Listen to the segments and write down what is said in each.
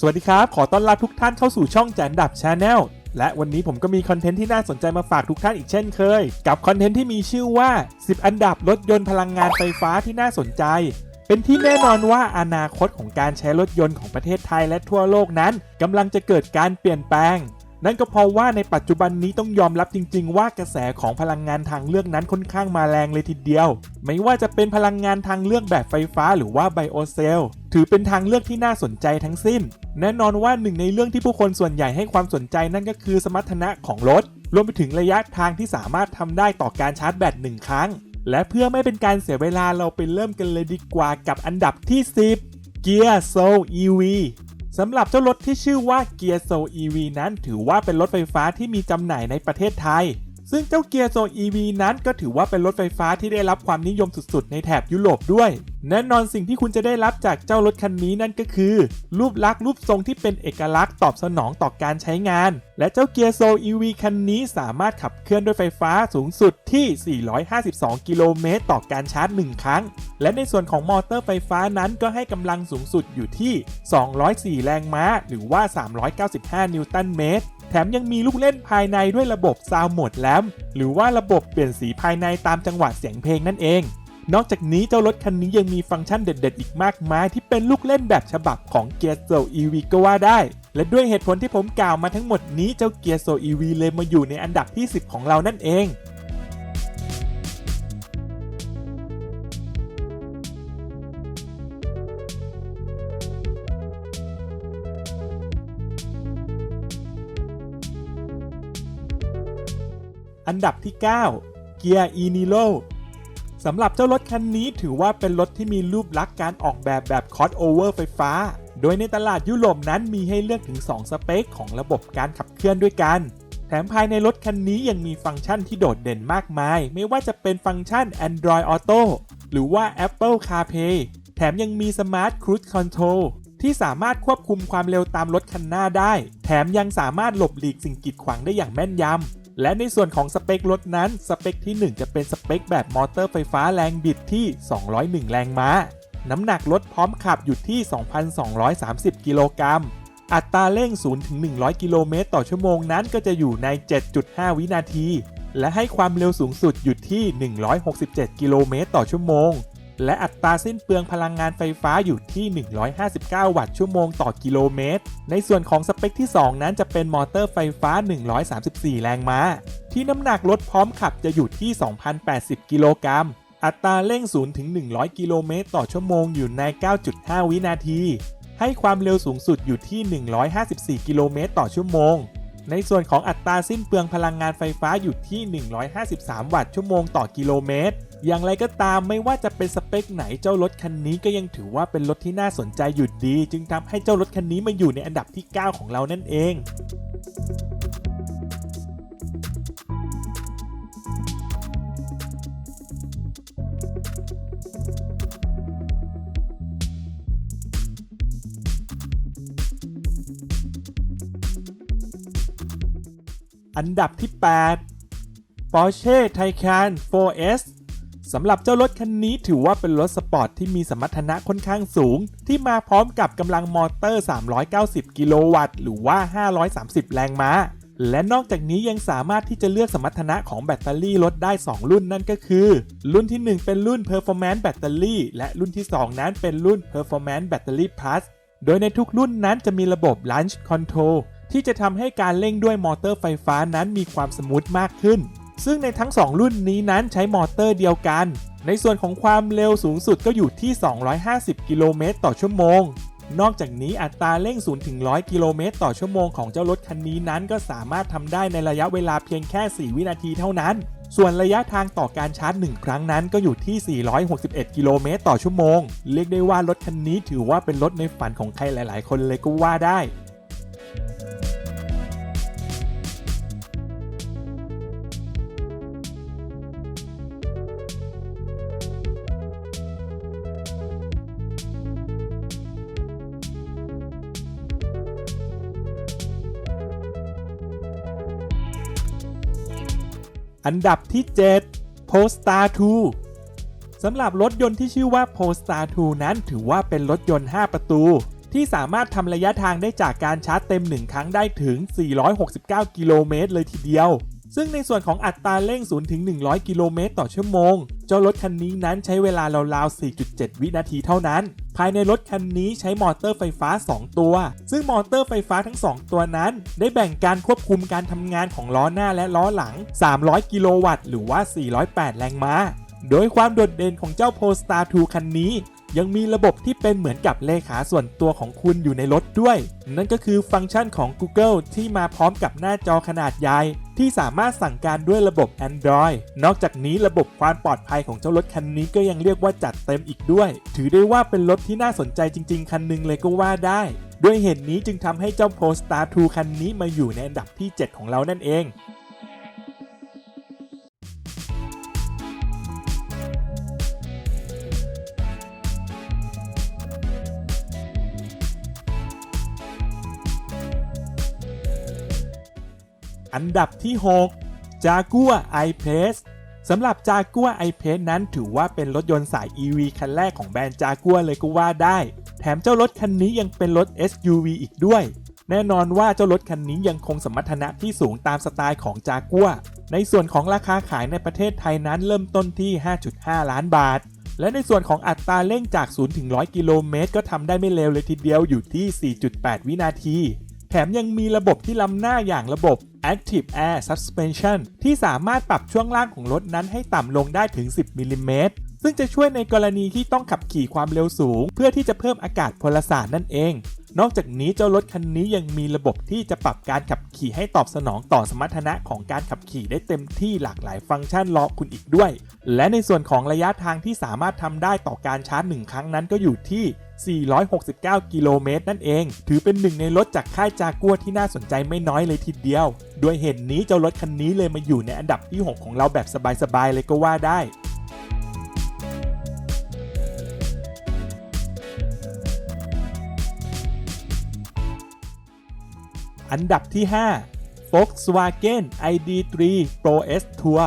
สวัสดีครับ ขอต้อนรับทุกท่านเข้าสู่ช่องแจนดับชาแนลและวันนี้ผมก็มีคอนเทนต์ที่น่าสนใจมาฝากทุกท่านอีกเช่นเคย กับคอนเทนต์ที่มีชื่อว่า 10 อันดับรถยนต์พลังงานไฟฟ้าที่น่าสนใจ เป็นที่แน่นอนว่าอนาคตของการใช้รถยนต์ของประเทศไทยและทั่วโลกนั้นกำลังจะเกิดการเปลี่ยนแปลง นั่นก็เพราะว่าในปัจจุบันนี้ต้องยอมรับจริง ๆ ว่ากระแสของพลังงานทางเลือกนั้นค่อนข้างมาแรงเลยทีเดียว ไม่ว่าจะเป็นพลังงานทางเลือกแบบไฟฟ้าหรือว่าไบโอเซลถือเป็นทางเลือกที่น่าสนใจทั้งสิ้น แน่นอนว่าหนึ่งในเรื่องที่ผู้คนส่วนใหญ่ให้ความสนใจนั่นก็คือสมรรถนะของรถ รวมไปถึงระยะทางที่สามารถทำได้ต่อการชาร์จแบตหนึ่งครั้ง และเพื่อไม่เป็นการเสียเวลาเราไปเริ่มกันเลยดีกว่ากับอันดับที่ 10 Gear Soul EV สำหรับเจ้ารถที่ชื่อว่าเกียร์โซ EV นั้นถือว่าเป็นรถไฟฟ้าที่มีจำหน่ายในประเทศไทย ซึ่งเจ้า Gear Soul EV นั้นก็ถือว่าเป็นรถไฟฟ้าที่ได้รับความนิยมสุดๆ ในแถบยุโรปด้วย แน่นอนสิ่งที่คุณจะได้รับจากเจ้ารถคันนี้นั่นก็คือ รูปลักษณ์รูปทรงที่เป็นเอกลักษณ์ตอบสนองต่อการใช้งาน และเจ้า Gear Soul EV คันนี้สามารถขับเคลื่อนด้วยไฟฟ้าสูงสุดที่ 452 กิโลเมตรต่อการชาร์จ 1 ครั้ง และในส่วนของมอเตอร์ไฟฟ้านั้นก็ให้กำลังสูงสุดอยู่ที่ 204 แรงม้า หรือว่า 395 นิวตันเมตร ถมยังมีลูกเล่นภายในด้วยระบบซาวด์โหมดแลมหรือว่าระบบเปลี่ยนสีภายในตามจังหวะเสียงเพลงนั่นเอง นอกจากนี้เจ้ารถคันนี้ยังมีฟังก์ชันเด็ด ๆ อีกมากมาย ที่เป็นลูกเล่นแบบฉบับของ g e a r s o EV ก็ว่าได้ และด้วยเหตุผลที่ผมกล่าวมาทั้งหมดนี้เจ้า g e a r s o EV เลยมาอยู่ในอันดับที่ 10 ของเรานั่นเอง อันดับที่9 Gear e Niro สำหรับเจ้ารถคันนี้ถือว่าเป็นรถที่มีรูปลักษณ์การออกแบบแบบ crossover ไฟฟ้า โดยในตลาดยุโรปนั้นมีให้เลือกถึง 2 สเปคของระบบการขับเคลื่อนด้วยกัน แถมภายในรถคันนี้ยังมีฟังก์ชันที่โดดเด่นมากมาย ไม่ว่าจะเป็นฟังก์ชัน Android Auto หรือว่า Apple CarPlay แถมยังมี Smart Cruise Control ที่สามารถควบคุมความเร็วตามรถคันหน้าได้ แถมยังสามารถหลบหลีกสิ่งกีดขวางได้อย่างแม่นยำ และในส่วนของสเปครถนั้น สเปคที่ 1 จะเป็นสเปคแบบมอเตอร์ไฟฟ้าแรงบิดที่ 201 แรงม้า น้ำหนักรถพร้อมขับอยู่ที่ 2,230 กิโลกรัม อัตราเร่ง0ถึง100 กิโลเมตรต่อชั่วโมงนั้นก็จะอยู่ใน 7.5 วินาที และให้ความเร็วสูงสุดอยู่ที่ 167 กิโลเมตรต่อชั่วโมง และอัตราสิ้นเปลืองพลังงานไฟฟ้าอยู่ที่ 159 วัตต์ชั่วโมงต่อกิโลเมตร ในส่วนของสเปคที่ 2 นั้นจะเป็นมอเตอร์ไฟฟ้า 134 แรงม้า ที่น้ำหนักรถพร้อมขับจะอยู่ที่ 2,080 กิโลกรัม อัตราเร่ง 0 ถึง 100 กิโลเมตรต่อชั่วโมงอยู่ใน 9.5 วินาที ให้ความเร็วสูงสุดอยู่ที่ 154 กิโลเมตรต่อชั่วโมง ในส่วนของอัตราสิ้นเปลืองพลังงานไฟฟ้าอยู่ที่ 153 วัตต์ชั่วโมงต่อกิโลเมตร อย่างไรก็ตามไม่ว่าจะเป็นสเปคไหนเจ้ารถคันนี้ก็ยังถือว่าเป็นรถที่น่าสนใจอยู่ดี จึงทำให้เจ้ารถคันนี้มาอยู่ในอันดับที่ 9 ของเรานั่นเองอันดับที่ 8 Porsche Taycan 4S สำหรับเจ้ารถคันนี้ถือว่าเป็นรถสปอร์ตที่มีสมรรถนะค่อนข้างสูง ที่มาพร้อมกับกำลังมอเตอร์ 390 กิโลวัตต์หรือว่า 530 แรงม้า และนอกจากนี้ยังสามารถที่จะเลือกสมรรถนะของแบตเตอรี่รถได้ 2 รุ่นนั่นก็คือ รุ่นที่ 1 เป็นรุ่น Performance Battery และรุ่นที่ 2 นั้นเป็นรุ่น Performance Battery Plus โดยในทุกรุ่นนั้นจะมีระบบ Launch Control ที่จะทำให้การเร่งด้วยมอเตอร์ไฟฟ้านั้นมีความสมูทมากขึ้น ซึ่งในทั้ง 2 รุ่นนี้นั้นใช้มอเตอร์เดียวกัน ในส่วนของความเร็วสูงสุดก็อยู่ที่ 250 กิโลเมตรต่อชั่วโมง นอกจากนี้อัตราเร่ง0ถึง100 กิโลเมตรต่อชั่วโมงของเจ้ารถคันนี้นั้นก็สามารถทำได้ในระยะเวลาเพียงแค่ 4 วินาทีเท่านั้น ส่วนระยะทางต่อการชาร์จ 1 ครั้งนั้นก็อยู่ที่ 461 กิโลเมตรต่อชั่วโมง เรียกได้ว่ารถคันนี้ถือว่าเป็นรถในฝันของใครหลาย ๆ คนเลยก็ว่าได้ อันดับที่ 7 Polestar 2 สำหรับรถยนต์ที่ชื่อว่า Polestar 2 นั้นถือว่าเป็นรถยนต์ 5 ประตู ที่สามารถทำระยะทางได้จากการชาร์จเต็ม 1 ครั้งได้ถึง 469 กิโลเมตรเลยทีเดียว ซึ่งในส่วนของอัตราเร่ง 0 ถึง 100 กิโลเมตรต่อชั่วโมง เจ้ารถคันนี้นั้นใช้เวลาราวๆ 4.7 วินาทีเท่านั้น ภายในรถคันนี้ใช้มอเตอร์ไฟฟ้า 2 ตัว ซึ่งมอเตอร์ไฟฟ้าทั้ง 2 ตัวนั้น ได้แบ่งการควบคุมการทำงานของล้อหน้าและล้อหลัง 300 กิโลวัตต์หรือว่า 408 แรงม้าโดยความโดดเด่นของเจ้า Polestar 2 คันนี้ ยังมีระบบที่เป็นเหมือนกับเลขาส่วนตัวของคุณอยู่ในรถด้วย นั่นก็คือฟังก์ชันของ Google ที่มาพร้อมกับหน้าจอขนาดใหญ่ที่สามารถสั่งการด้วยระบบ Android นอกจากนี้ระบบความปลอดภัยของเจ้ารถคันนี้ก็ยังเรียกว่าจัดเต็มอีกด้วย ถือได้ว่าเป็นรถที่น่าสนใจจริง ๆ คันหนึงเลยก็ว่าได้ ด้วยเหตุนี้จึงทำให้เจ้า Polestar 2 คันนี้มาอยู่ในอันดับที่ 7 ของเรานั่นเอง อันดับที่ 6 Jaguar I-Pace สำหรับ Jaguar I-Pace นั้นถือว่าเป็นรถยนต์สาย EV คันแรกของแบรนด์ Jaguar เลยก็ว่าได้ แถมเจ้ารถคันนี้ยังเป็นรถ SUV อีกด้วย แน่นอนว่าเจ้ารถคันนี้ยังคงสมรรถนะที่สูงตามสไตล์ของ Jaguar ในส่วนของราคาขายในประเทศไทยนั้นเริ่มต้นที่ 5.5 ล้านบาท และในส่วนของอัตราเร่งจาก 0 ถึง 100 กิโลเมตรก็ทำได้ไม่เร็วเลยทีเดียวอยู่ที่ 4.8 วินาที ถมยังมีระบบที่ล้ำหน้าอย่างระบบ Active Air Suspension ที่สามารถปรับช่วงล่างของรถนั้นให้ต่ำลงได้ถึง 10มิลลิเมตรซึ่งจะช่วยในกรณีที่ต้องขับขี่ความเร็วสูง เพื่อที่จะเพิ่มอากาศพลศาสตร์นั่นเอง นอกจากนี้เจ้ารถคันนี้ยังมีระบบที่จะปรับการขับขี่ให้ตอบสนองต่อสมรรถนะของการขับขี่ได้เต็มที่หลากหลายฟังก์ชันรอคุณอีกด้วย และในส่วนของระยะทางที่สามารถทำได้ต่อการชาร์จหนึ่งครั้งนั้นก็อยู่ที่ 469 กิโลเมตรนั่นเอง ถือเป็นหนึ่งในรถจากค่ายจากัวที่น่าสนใจไม่น้อยเลยทีเดียว ด้วยเหตุนนี้เจ้ารถคันนี้เลยมาอยู่ในอันดับที่ 6 ของเราแบบสบายๆเลยก็ว่าได้อันดับที่ 5 Volkswagen ID3 Pro S Tour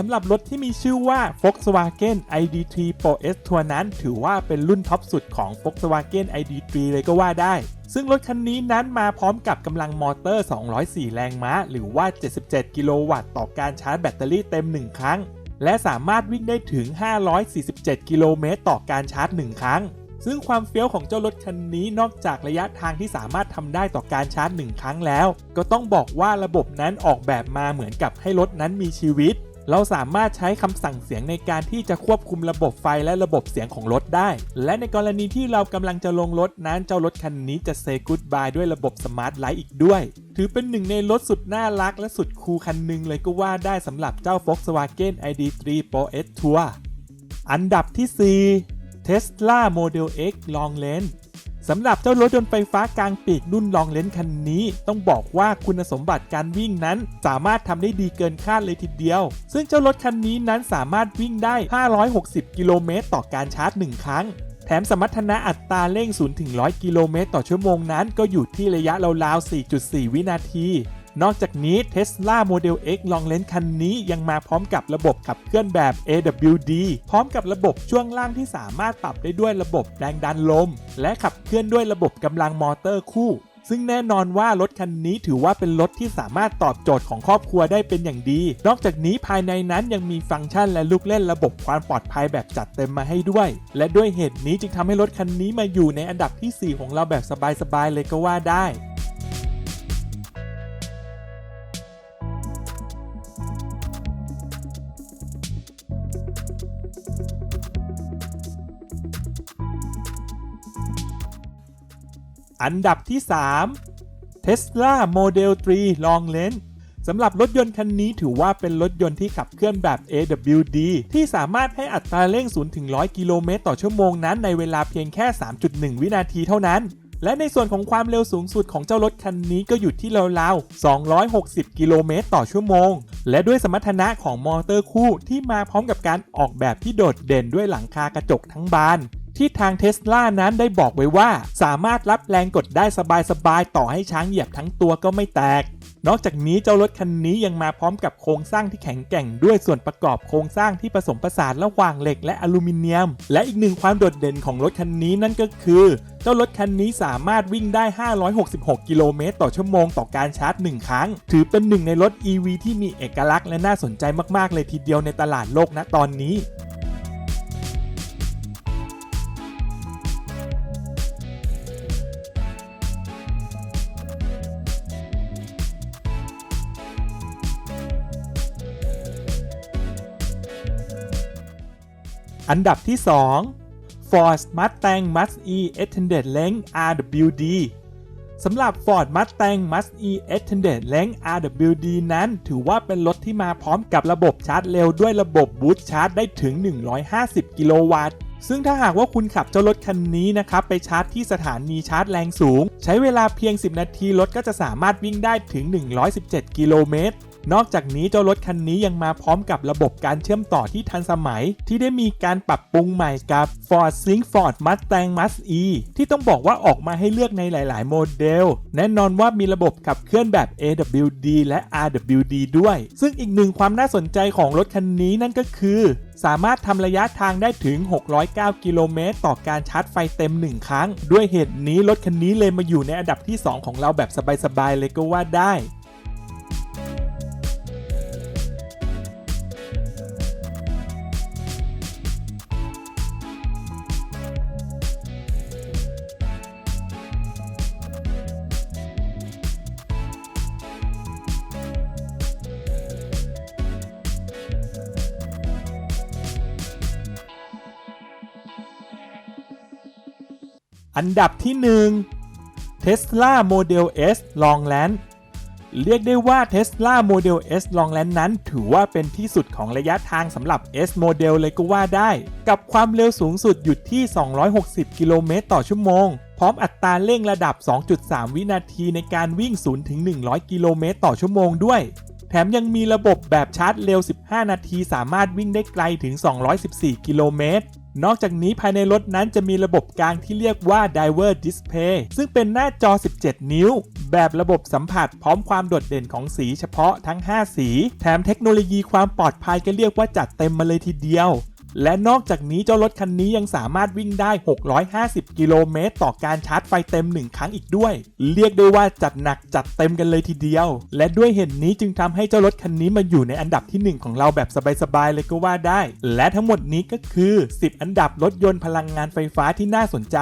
สำหรับรถที่มีชื่อว่า Volkswagen ID3 Pro S Tour นั้น ถือว่าเป็นรุ่นท็อปสุดของ Volkswagen ID3 เลยก็ว่าได้ ซึ่งรถคันนี้นั้นมาพร้อมกับกำลังมอเตอร์ 204 แรงม้า หรือว่า 77 กิโลวัตต์ต่อการชาร์จแบตเตอรี่เต็ม 1 ครั้ง และสามารถวิ่งได้ถึง 547 กิโลเมตรต่อการชาร์จ 1 ครั้ง ซึ่งความเฟี้ยวของเจ้ารถคันนี้นอกจากระยะทางที่สามารถทำได้ต่อการชาร์จ 1 ครั้งแล้ว ก็ต้องบอกว่าระบบนั้นออกแบบมาเหมือนกับให้รถนั้นมีชีวิต เราสามารถใช้คำสั่งเสียงในการที่จะควบคุมระบบไฟและระบบเสียงของรถได้ และในกรณีที่เรากำลังจะลงรถนั้นเจ้ารถคันนี้จะ say goodbye ด้วยระบบสมาร์ทไลท์อีกด้วย ถือเป็นหนึ่งในรถสุดน่ารักและสุดคูลคันหนึ่งเลยก็ว่าได้สำหรับเจ้า Volkswagen ID3 Pro S Tour อันดับที่ 4 Tesla Model X Long Range สำหรับเจ้ารถยนต์ไฟฟ้ากลางปีกรุ่นลองเลนคันนี้ ต้องบอกว่าคุณสมบัติการวิ่งนั้น สามารถทำได้ดีเกินคาดเลยทีเดียว ซึ่งเจ้ารถคันนี้นั้นสามารถวิ่งได้ 560 กิโลเมตรต่อการชาร์จ 1 ครั้งแถมสมรรถนะอัตราเร่ง 0 ถึง 100 กิโลเมตรต่อชั่วโมงนั้นก็อยู่ที่ระยะราวๆ 4.4 วินาที นอกจากนี้ Tesla Model X Long Range คันนี้ยังมาพร้อมกับระบบขับเคลื่อนแบบ AWD พร้อมกับระบบช่วงล่างที่สามารถปรับได้ด้วยระบบแรงดันลม และขับเคลื่อนด้วยระบบกำลังมอเตอร์คู่ซึ่งแน่นอนว่ารถคันนี้ถือว่าเป็นรถที่สามารถตอบโจทย์ของครอบครัวได้เป็นอย่างดี นอกจากนี้ภายในนั้นยังมีฟังก์ชันและลูกเล่นระบบความปลอดภัยแบบจัดเต็มมาให้ด้วย และด้วยเหตุนี้จึงทำให้รถคันนี้มาอยู่ในอันดับทีสี่ 4 ของเราแบบสบายๆเลยก็ว่าได้ อันดับที่ 3 Tesla Model 3 Long Range สำหรับรถยนต์คันนี้ถือว่าเป็นรถยนต์ที่ขับเคลื่อนแบบ AWD ที่สามารถให้อัตราเร่ง 0 ถึง 100 กิโลเมตรต่อชั่วโมงนั้นในเวลาเพียงแค่ 3.1 วินาทีเท่านั้น และในส่วนของความเร็วสูงสุดของเจ้ารถคันนี้ก็อยู่ที่ราวๆ 260 กิโลเมตรต่อชั่วโมง และด้วยสมรรถนะของมอเตอร์คู่ที่มาพร้อมกับการออกแบบที่โดดเด่นด้วยหลังคากระจกทั้งบาน ที่ทางเทสลานั้นได้บอกไว้ว่า สามารถรับแรงกดได้สบายๆ ต่อให้ช้างเหยียบทั้งตัวก็ไม่แตก นอกจากนี้เจ้ารถคันนี้ยังมาพร้อมกับโครงสร้างที่แข็งแกร่งด้วยส่วนประกอบโครงสร้างที่ผสมผสานระหว่างเหล็กและอลูมิเนียม และอีกหนึ่งความโดดเด่นของรถคันนี้นั่นก็คือ จ้ารถคันนี้สามารถวิ่งได้ 566 กิโลเมตรต่อชั่วโมงต่อการชาร์จ 1 ครั้ง ถือเป็นหนึ่งในรถ EV ที่มีเอกลักษณ์และน่าสนใจมากๆ เลยทีเดียวในตลาดโลกณตอนนี้อันดับที่ 2 Ford Mustang Mach-E Extended Length RWD สำหรับ Ford Mustang Mach-E Extended Length RWD นั้นถือว่าเป็นรถที่มาพร้อมกับระบบชาร์จเร็วด้วยระบบบูตชาร์จได้ถึง 150 กิโลวัตต์ ซึ่งถ้าหากว่าคุณขับเจ้ารถคันนี้นะครับ ไปชาร์จที่สถานีชาร์จแรงสูง ใช้เวลาเพียง 10 นาทีรถก็จะสามารถวิ่งได้ถึง 117 กิโลเมตร นอกจากนี้เจ้ารถคันนี้ยังมาพร้อมกับระบบการเชื่อมต่อที่ทันสมัย ที่ได้มีการปรับปรุงใหม่กับ Ford Sync Ford Mustang Mach-E ที่ต้องบอกว่าออกมาให้เลือกในหลาย ๆ โมเดล แน่นอนว่ามีระบบขับเคลื่อนแบบ AWD และ RWD ด้วย ซึ่งอีกหนึ่งความน่าสนใจของรถคันนี้นั่นก็คือสามารถทำระยะทางได้ถึง 609 กิโลเมตร ต่อการชาร์จไฟเต็ม 1 ครั้ง ด้วยเหตุนี้รถคันนี้เลยมาอยู่ในอันดับที่ 2 ของเราแบบสบาย ๆ เลยก็ว่าได้ อันดับที่ 1 Tesla Model S Longland เรียกได้ว่า Tesla Model S Longland นั้น ถือว่าเป็นที่สุดของระยะทางสำหรับ S Model เลยก็ว่าได้ กับความเร็วสูงสุดอยู่ที่ 260 กิโลเมตรต่อชั่วโมง พร้อมอัตราเร่งระดับ 2.3 วินาทีในการวิ่ง0ถึง100 กิโลเมตรต่อชั่วโมงด้วยแถมยังมีระบบแบบชาร์จเร็ว 15 นาที สามารถวิ่งได้ไกลถึง 214 กิโลเมตร นอกจากนี้ภายในรถนั้นจะมีระบบกลางที่เรียกว่า Diver Display ซึ่งเป็นหน้าจอ 17 นิ้ว แบบระบบสัมผัสพร้อมความโดดเด่นของสีเฉพาะทั้ง 5 สี แถมเทคโนโลยีความปลอดภัยก็เรียกว่าจัดเต็มมาเลยทีเดียว และนอกจากนี้เจ้ารถคันนี้ยังสามารถวิ่งได้ 650 กิโลเมตร ต่อการชาร์จไฟเต็ม 1 ครั้งอีกด้วย เรียกได้ว่าจัดหนักจัดเต็มกันเลยทีเดียว และด้วยเหตุนนี้จึงทำให้เจ้ารถคันนี้มาอยู่ในอันดับที่ 1 ของเราแบบสบายๆเลยก็ว่าได้ และทั้งหมดนี้ก็คือ 10 อันดับรถยนต์พลังงานไฟฟ้าที่น่าสนใจ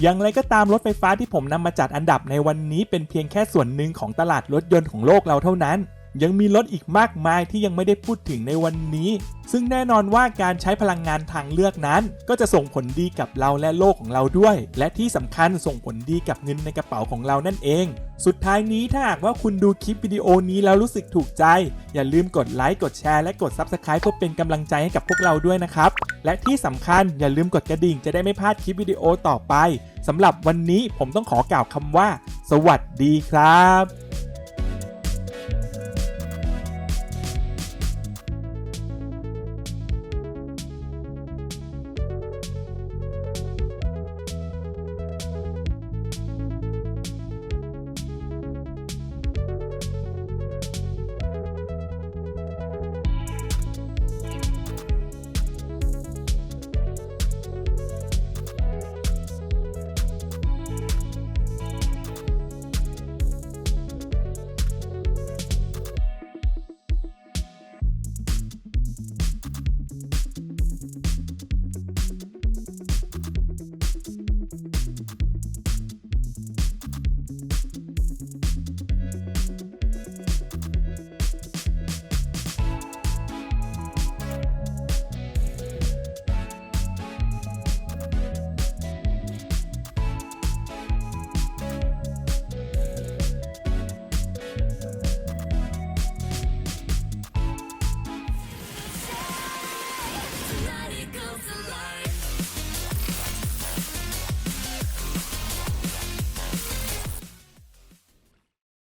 อย่างไรก็ตามรถไฟฟ้าที่ผมนำมาจัดอันดับในวันนี้เป็นเพียงแค่ส่วนหนึ่งของตลาดรถยนต์ของโลกเราเท่านั้น ยังมีรถอีกมากมายที่ยังไม่ได้พูดถึงในวันนี้ ซึ่งแน่นอนว่าการใช้พลังงานทางเลือกนั้น ก็จะส่งผลดีกับเราและโลกของเราด้วย และที่สำคัญส่งผลดีกับเงินในกระเป๋าของเรานั่นเอง สุดท้ายนี้ถ้าหากว่าคุณดูคลิปวิดีโอนี้แล้วรู้สึกถูกใจ อย่าลืมกดไลค์กดแชร์และกด Subscribe เพื่อเป็นกำลังใจให้กับพวกเราด้วยนะครับ และที่สำคัญอย่าลืมกดกระดิ่งจะได้ไม่พลาดคลิปวิดีโอต่อไปสำหรับวันนี้ผมต้องขอกล่าวคำว่า สวัสดีครับ